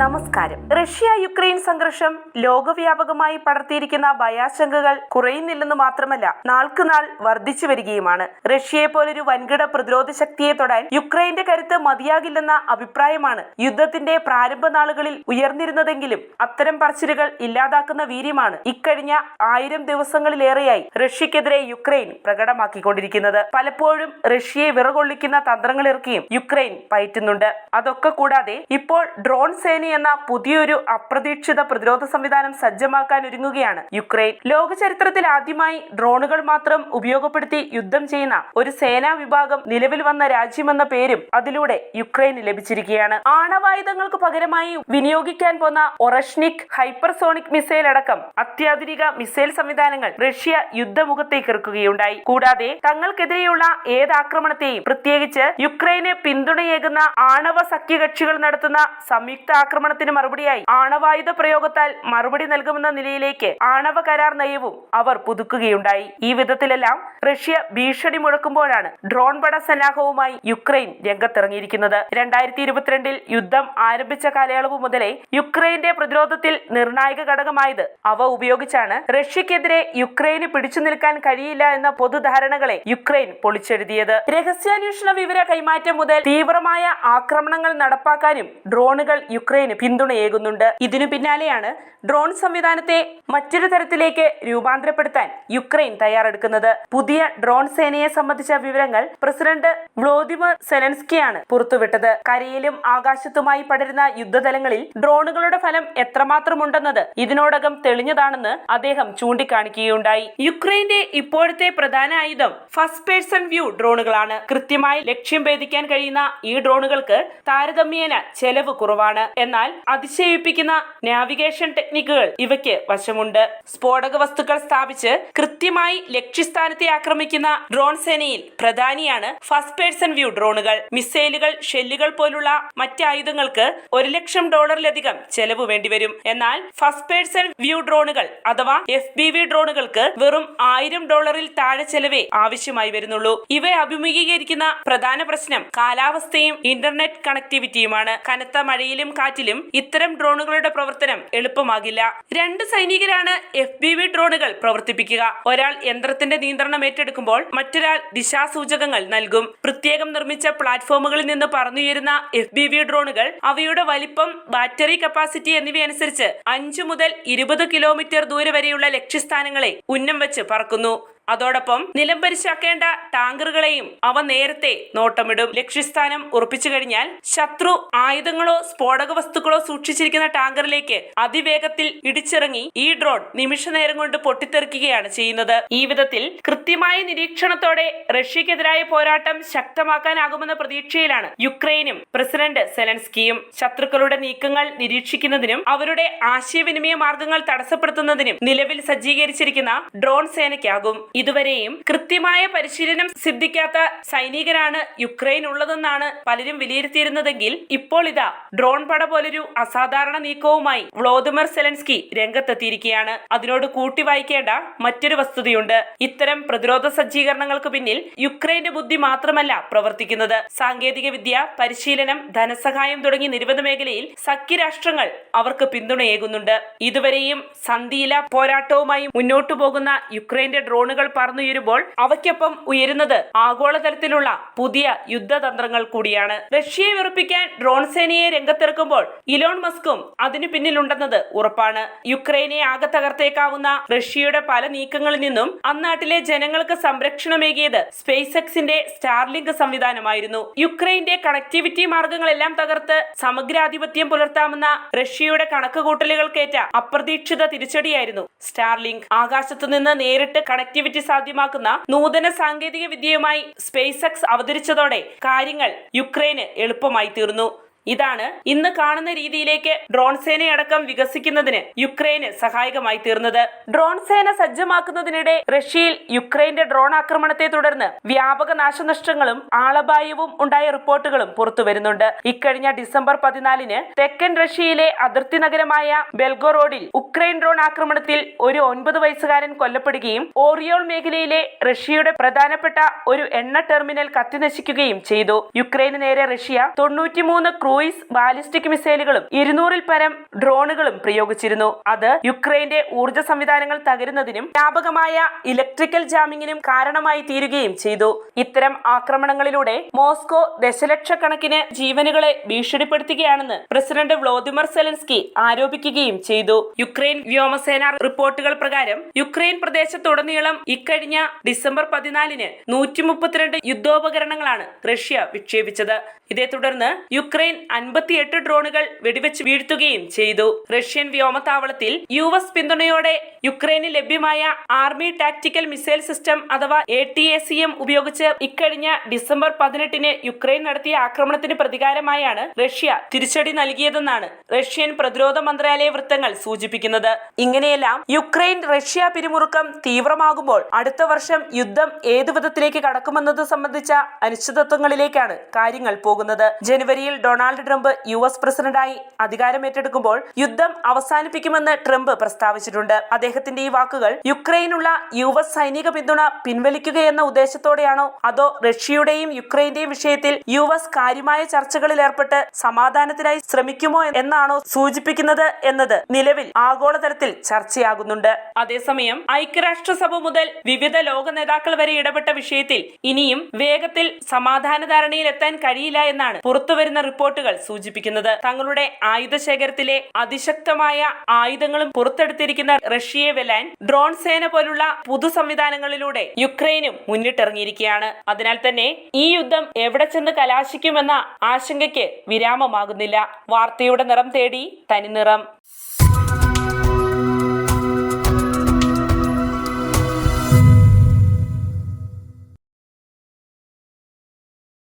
നമസ്കാരം. Russia Ukraine സംഘർഷം ലോകവ്യാപകമായി പടർത്തിയിരിക്കുന്ന ഭയാശങ്കകൾ കുറയുന്നില്ലെന്ന് മാത്രമല്ല നാൾക്കുനാൾ വർദ്ധിച്ചു വരികയുമാണ്. റഷ്യയെ പോലൊരു വൻകിട പ്രതിരോധ ശക്തിയെ തൊടാൻ യുക്രൈന്റെ കരുത്ത് മതിയാകില്ലെന്ന അഭിപ്രായമാണ് യുദ്ധത്തിന്റെ പ്രാരംഭ നാളുകളിൽ ഉയർന്നിരുന്നതെങ്കിലും അത്തരം പറച്ചിലുകൾ ഇല്ലാതാക്കുന്ന വീര്യമാണ് ഇക്കഴിഞ്ഞ ആയിരം ദിവസങ്ങളിലേറെയായി റഷ്യക്കെതിരെ യുക്രൈൻ പ്രകടമാക്കിക്കൊണ്ടിരിക്കുന്നത്. പലപ്പോഴും റഷ്യയെ വിറകൊള്ളിക്കുന്ന തന്ത്രങ്ങളിറക്കിയും യുക്രൈൻ പയറ്റുന്നുണ്ട്. അതൊക്കെ കൂടാതെ ഇപ്പോൾ ഡ്രോൺ സേന എന്ന പുതിയൊരു അപ്രതീക്ഷിത പ്രതിരോധ സംവിധാനം സജ്ജമാക്കാൻ ഒരുങ്ങുകയാണ് യുക്രൈൻ. ലോക ചരിത്രത്തിൽ ആദ്യമായി ഡ്രോണുകൾ മാത്രം ഉപയോഗപ്പെടുത്തി യുദ്ധം ചെയ്യുന്ന ഒരു സേനാ വിഭാഗം നിലവിൽ വന്ന രാജ്യമെന്ന പേരും അതിലൂടെ യുക്രൈന് ലഭിച്ചിരിക്കുകയാണ്. ആണവായുധങ്ങൾക്ക് പകരമായി വിനിയോഗിക്കാൻ പോന്ന ഒറഷ്നിക് ഹൈപ്പർസോണിക് മിസൈൽ അടക്കം അത്യാധുനിക മിസൈൽ സംവിധാനങ്ങൾ റഷ്യ യുദ്ധമുഖത്തേക്ക് ഇറക്കുകയുണ്ടായി. കൂടാതെ തങ്ങൾക്കെതിരെയുള്ള ഏത് ആക്രമണത്തെയും പ്രത്യേകിച്ച് യുക്രൈന് പിന്തുണയേകുന്ന ആണവ സഖ്യകക്ഷികൾ നടത്തുന്ന സംയുക്ത ആക്രമണത്തിന് മറുപടിയായി. ആണവായുധ പ്രയോഗത്താൽ മറുപടി നൽകുമെന്ന നിലയിലേക്ക് ആണവ കരാർ നയവും അവർ പുതുക്കുകയുണ്ടായി. ഈ വിധത്തിലെല്ലാം റഷ്യ ഭീഷണി മുഴക്കുമ്പോഴാണ് ഡ്രോൺ പട സന്നാഹവുമായി യുക്രൈൻ രംഗത്തിറങ്ങിയിരിക്കുന്നത്. രണ്ടായിരത്തി ഇരുപത്തിരണ്ടിൽ യുദ്ധം ആരംഭിച്ച കാലയളവ് മുതലേ യുക്രൈന്റെ പ്രതിരോധത്തിൽ നിർണായക ഘടകമായത് അവ ഉപയോഗിച്ചാണ്. റഷ്യക്കെതിരെ യുക്രൈന് പിടിച്ചു നിൽക്കാൻ കഴിയില്ല എന്ന പൊതുധാരണകളെ യുക്രൈൻ പൊളിച്ചെഴുതിയത്. രഹസ്യാന്വേഷണ വിവര കൈമാറ്റം മുതൽ തീവ്രമായ ആക്രമണങ്ങൾ നടപ്പാക്കാനും ഡ്രോണുകൾ യുക്രൈന് പിന്തുണയേകുന്നുണ്ട് ഇതിനു പിന്നാലെയാണ് ഡ്രോൺ സംവിധാനത്തെ മറ്റൊരു തരത്തിലേക്ക് രൂപാന്തരപ്പെടുത്താൻ യുക്രൈൻ തയ്യാറെടുക്കുന്നത്. പുതിയ ഡ്രോൺ സേനയെ സംബന്ധിച്ച വിവരങ്ങൾ പ്രസിഡന്റ് വ്ളോദിമർ സെലൻസ്കിയാണ് പുറത്തുവിട്ടത്. കരയിലും ആകാശത്തുമായി പടരുന്ന യുദ്ധതലങ്ങളിൽ ഡ്രോണുകളുടെ ഫലം എത്രമാത്രമുണ്ടെന്നത് ഇതിനോടകം തെളിഞ്ഞതാണെന്ന് അദ്ദേഹം ചൂണ്ടിക്കാണിക്കുകയുണ്ടായി. യുക്രൈന്റെ ഇപ്പോഴത്തെ പ്രധാന ആയുധം ഫസ്റ്റ് പേഴ്സൺ വ്യൂ ഡ്രോണുകളാണ്. കൃത്യമായി ലക്ഷ്യം ഭേദിക്കാൻ കഴിയുന്ന ഈ ഡ്രോണുകൾക്ക് താരതമ്യേന ചെലവ് കുറവാണ്. എന്നാൽ അതിശയിപ്പിക്കുന്ന നാവിഗേഷൻ ടെക്നിക്കുകൾ ഇവയ്ക്ക് വശമുണ്ട്. സ്ഫോടക വസ്തുക്കൾ സ്ഥാപിച്ച് കൃത്യമായി ലക്ഷ്യസ്ഥാനത്തെ ആക്രമിക്കുന്ന ഡ്രോൺ സേനയിൽ പ്രധാനിയാണ് ഫസ്റ്റ് പേഴ്സൺ വ്യൂ ഡ്രോണുകൾ. മിസൈലുകൾ ഷെല്ലുകൾ പോലുള്ള മറ്റ് ആയുധങ്ങൾക്ക് ഒരു ലക്ഷം ഡോളറിലധികം ചെലവ് വേണ്ടിവരും. എന്നാൽ ഫസ്റ്റ് പേഴ്സൺ വ്യൂ ഡ്രോണുകൾ അഥവാ എഫ് ബി വി ഡ്രോണുകൾക്ക് വെറും ആയിരം ഡോളറിൽ താഴെ ചെലവേ ആവശ്യമായി വരുന്നുള്ളൂ. ഇവയെ അഭിമുഖീകരിക്കുന്ന പ്രധാന പ്രശ്നം കാലാവസ്ഥയും ഇന്റർനെറ്റ് കണക്ടിവിറ്റിയുമാണ്. കനത്ത മഴയിലും കാറ്റിലും ഇത്തരം ഡ്രോണുകളുടെ പ്രവർത്തനം എളുപ്പമാകില്ല. രണ്ട് സൈനികരാണ് എഫ് ബി വി ഡ്രോണുകൾ പ്രവർത്തിപ്പിക്കുക. ഒരാൾ യന്ത്രത്തിന്റെ നിയന്ത്രണം ഏറ്റെടുക്കുമ്പോൾ മറ്റൊരാൾ ദിശാസൂചകങ്ങൾ നൽകും. പ്രത്യേകം നിർമ്മിച്ച പ്ലാറ്റ്ഫോമുകളിൽ നിന്ന് പറന്നുയരുന്ന എഫ് ബി വി ഡ്രോണുകൾ അവയുടെ വലിപ്പം ബാറ്ററി കപ്പാസിറ്റി എന്നിവയനുസരിച്ച് അഞ്ചു മുതൽ ഇരുപത് കിലോമീറ്റർ ദൂരെ വരെയുള്ള ലക്ഷ്യസ്ഥാനങ്ങളെ ഉന്നം വെച്ച് പറക്കുന്നു. അതോടൊപ്പം നിലംപരിശാക്കേണ്ട ടാങ്കറുകളെയും അവ നേരത്തെ നോട്ടമിടും. ലക്ഷ്യസ്ഥാനം ഉറപ്പിച്ചു കഴിഞ്ഞാൽ ശത്രു ആയുധങ്ങളോ സ്ഫോടക വസ്തുക്കളോ സൂക്ഷിച്ചിരിക്കുന്ന ടാങ്കറിലേക്ക് അതിവേഗത്തിൽ ഇടിച്ചിറങ്ങി ഈ ഡ്രോൺ നിമിഷ നേരം കൊണ്ട് പൊട്ടിത്തെറിക്കുകയാണ് ചെയ്യുന്നത്. ഈ വിധത്തിൽ കൃത്യമായ നിരീക്ഷണത്തോടെ റഷ്യക്കെതിരായ പോരാട്ടം ശക്തമാക്കാനാകുമെന്ന പ്രതീക്ഷയിലാണ് യുക്രൈനും പ്രസിഡന്റ് സെലൻസ്കിയും. ശത്രുക്കളുടെ നീക്കങ്ങൾ നിരീക്ഷിക്കുന്നതിനും അവരുടെ ആശയവിനിമയ മാർഗങ്ങൾ തടസ്സപ്പെടുത്തുന്നതിനും നിലവിൽ സജ്ജീകരിച്ചിരിക്കുന്ന ഡ്രോൺ സേനയ്ക്കാകും ഇതുവരെയും കൃത്യമായ പരിശീലനം സിദ്ധിക്കാത്ത സൈനികരാണ് യുക്രൈൻ ഉള്ളതെന്നാണ് പലരും വിലയിരുത്തിയിരുന്നതെങ്കിൽ ഇപ്പോൾ ഇതാ ഡ്രോൺ പട പോലൊരു അസാധാരണ നീക്കവുമായി വ്ളോദിമർ സെലൻസ്കി രംഗത്തെത്തിയിരിക്കുകയാണ്. അതിനോട് കൂട്ടി വായിക്കേണ്ട മറ്റൊരു വസ്തുതയുണ്ട്. ഇത്തരം പ്രതിരോധ സജ്ജീകരണങ്ങൾക്ക് പിന്നിൽ യുക്രൈന്റെ ബുദ്ധി മാത്രമല്ല പ്രവർത്തിക്കുന്നത്. സാങ്കേതിക വിദ്യ പരിശീലനം ധനസഹായം തുടങ്ങി നിരവധി മേഖലയിൽ സഖ്യരാഷ്ട്രങ്ങൾ അവർക്ക് പിന്തുണയേകുന്നുണ്ട്. ഇതുവരെയും സന്ധിയില പോരാട്ടവുമായി മുന്നോട്ടു പോകുന്ന യുക്രൈന്റെ ഡ്രോണുകൾ പറന്നുയരുമ്പോൾ അവയ്ക്കൊപ്പം ഉയരുന്നത് ആഗോളതലത്തിലുള്ള പുതിയ യുദ്ധതന്ത്രങ്ങൾ കൂടിയാണ്. റഷ്യയെ വിറപ്പിക്കാൻ ഡ്രോൺ സേനയെ രംഗത്തിറക്കുമ്പോൾ ഇലോൺ മസ്കും അതിനു പിന്നിലുണ്ടെന്നത് ഉറപ്പാണ്. യുക്രൈനെ ആകെ തകർത്തേക്കാവുന്ന റഷ്യയുടെ പല നീക്കങ്ങളിൽ നിന്നും അന്നാട്ടിലെ ജനങ്ങൾക്ക് സംരക്ഷണമേകിയത് സ്പേസ് എക്സിന്റെ സ്റ്റാർലിങ്ക് സംവിധാനമായിരുന്നു. യുക്രൈന്റെ കണക്ടിവിറ്റി മാർഗങ്ങളെല്ലാം തകർത്ത് സമഗ്രാധിപത്യം പുലർത്താമെന്ന റഷ്യയുടെ കണക്കുകൂട്ടലുകൾക്കേറ്റ അപ്രതീക്ഷിത തിരിച്ചടിയായിരുന്നു സ്റ്റാർലിങ്ക്. ആകാശത്തു നിന്ന് നേരിട്ട് കണക്ടിവിറ്റി സാധ്യമാക്കുന്ന നൂതന സാങ്കേതിക വിദ്യയുമായി സ്പേസ് എക്സ് അവതരിച്ചതോടെ കാര്യങ്ങൾ യുക്രൈന് എളുപ്പമായി തീർന്നു. ഇതാണ് ഇന്ന് കാണുന്ന രീതിയിലേക്ക് ഡ്രോൺ സേനയടക്കം വികസിക്കുന്നതിന് യുക്രൈന് സഹായകമായി തീർന്നത്. ഡ്രോൺ സേന സജ്ജമാക്കുന്നതിനിടെ റഷ്യയിൽ യുക്രൈന്റെ ഡ്രോൺ ആക്രമണത്തെ തുടർന്ന് വ്യാപക നാശനഷ്ടങ്ങളും ആളപായവും ഉണ്ടായ റിപ്പോർട്ടുകളും പുറത്തുവരുന്നുണ്ട് ഇക്കഴിഞ്ഞ ഡിസംബർ പതിനാലിന് തെക്കൻ റഷ്യയിലെ അതിർത്തി നഗരമായ ബെൽഗോറോഡിൽ ഉക്രൈൻ ഡ്രോൺ ആക്രമണത്തിൽ ഒരു ഒൻപത് വയസ്സുകാരൻ കൊല്ലപ്പെടുകയും ഓറിയോൾ മേഖലയിലെ റഷ്യയുടെ പ്രധാനപ്പെട്ട ഒരു എണ്ണ ടെർമിനൽ കത്തിനശിക്കുകയും ചെയ്തു. യുക്രൈന് നേരെ റഷ്യ തൊണ്ണൂറ്റിമൂന്ന് ക്രൂസ് ക്രൂയിസ് ബാലിസ്റ്റിക് മിസൈലുകളും ഇരുന്നൂറിൽ പരം ഡ്രോണുകളും പ്രയോഗിച്ചിരുന്നു. അത് യുക്രൈന്റെ ഊർജ സംവിധാനങ്ങൾ തകരുന്നതിനും വ്യാപകമായ ഇലക്ട്രിക്കൽ ജാമിങ്ങിനും കാരണമായി തീരുകയും ചെയ്തു. ഇത്തരം ആക്രമണങ്ങളിലൂടെ മോസ്കോ ദശലക്ഷക്കണക്കിന് ജീവനുകളെ ഭീഷണിപ്പെടുത്തുകയാണെന്ന് പ്രസിഡന്റ് വ്ളോദിമർ സെലൻസ്കി ആരോപിക്കുകയും ചെയ്തു. യുക്രൈൻ വ്യോമസേന റിപ്പോർട്ടുകൾ പ്രകാരം യുക്രൈൻ പ്രദേശത്തുടനീളം ഇക്കഴിഞ്ഞ ഡിസംബർ പതിനാലിന് നൂറ്റി മുപ്പത്തിരണ്ട് യുദ്ധോപകരണങ്ങളാണ് റഷ്യ വിക്ഷേപിച്ചത്. ഇതേ തുടർന്ന് യുക്രൈൻ അൻപത്തിയെട്ട് ഡ്രോണുകൾ വെടിവെച്ച് വീഴ്ത്തുകയും ചെയ്തു. റഷ്യൻ വ്യോമത്താവളത്തിൽ യു എസ് പിന്തുണയോടെ യുക്രൈന് ലഭ്യമായ ആർമി ടാക്ടിക്കൽ മിസൈൽ സിസ്റ്റം അഥവാ A T A C M ഉപയോഗിച്ച് ഇക്കഴിഞ്ഞ ഡിസംബർ പതിനെട്ടിന് യുക്രൈൻ നടത്തിയ ആക്രമണത്തിന് പ്രതികാരമായാണ് റഷ്യ തിരിച്ചടി നൽകിയതെന്നാണ് റഷ്യൻ പ്രതിരോധ മന്ത്രാലയ വൃത്തങ്ങൾ സൂചിപ്പിക്കുന്നത്. ഇങ്ങനെയെല്ലാം യുക്രൈൻ റഷ്യ പിരിമുറുക്കം തീവ്രമാകുമ്പോൾ അടുത്ത വർഷം യുദ്ധം ഏതു വിധത്തിലേക്ക് കടക്കുമെന്നത് സംബന്ധിച്ച അനിശ്ചിതത്വങ്ങളിലേക്കാണ് കാര്യങ്ങൾ പോകുന്നത്. ജനുവരിയിൽ ഡൊണാൾഡ് ട്രംപ് യു എസ് പ്രസിഡന്റായി അധികാരമേറ്റെടുക്കുമ്പോൾ യുദ്ധം അവസാനിപ്പിക്കുമെന്ന് ട്രംപ് പ്രസ്താവിച്ചിട്ടുണ്ട്. അദ്ദേഹത്തിന്റെ ഈ വാക്കുകൾ യുക്രൈനുള്ള യു എസ് സൈനിക പിന്തുണ പിൻവലിക്കുകയെന്ന ഉദ്ദേശത്തോടെയാണോ? അതോ റഷ്യയുടെയും യുക്രൈന്റെയും വിഷയത്തിൽ യു എസ് കാര്യമായ ചർച്ചകളിൽ ഏർപ്പെട്ട് സമാധാനത്തിനായി ശ്രമിക്കുമോ എന്നാണോ സൂചിപ്പിക്കുന്നത് എന്നത് നിലവിൽ ആഗോളതലത്തിൽ ചർച്ചയാകുന്നുണ്ട്. അതേസമയം ഐക്യരാഷ്ട്രസഭ മുതൽ വിവിധ ലോക നേതാക്കൾ വരെ ഇടപെട്ട വിഷയത്തിൽ ഇനിയും വേഗത്തിൽ സമാധാന ധാരണയിൽ എത്താൻ കഴിയില്ല എന്നാണ് പുറത്തുവരുന്ന റിപ്പോർട്ടുകൾ സൂചിപ്പിക്കുന്നത് തങ്ങളുടെ ആയുധ ശേഖരത്തിലെ അതിശക്തമായ ആയുധങ്ങളും പുറത്തെടുത്തിരിക്കുന്ന റഷ്യയെ വെല്ലാൻ ഡ്രോൺ സേന പോലുള്ള പുതു സംവിധാനങ്ങളിലൂടെ യുക്രൈനും മുന്നിട്ടിറങ്ങിയിരിക്കുകയാണ്. അതിനാൽ തന്നെ ഈ യുദ്ധം എവിടെ ചെന്ന് കലാശിക്കുമെന്ന ആശങ്കയ്ക്ക് വിരാമമാകുന്നില്ല. വാർത്തയുടെ നിറം തേടി തനിനിറം.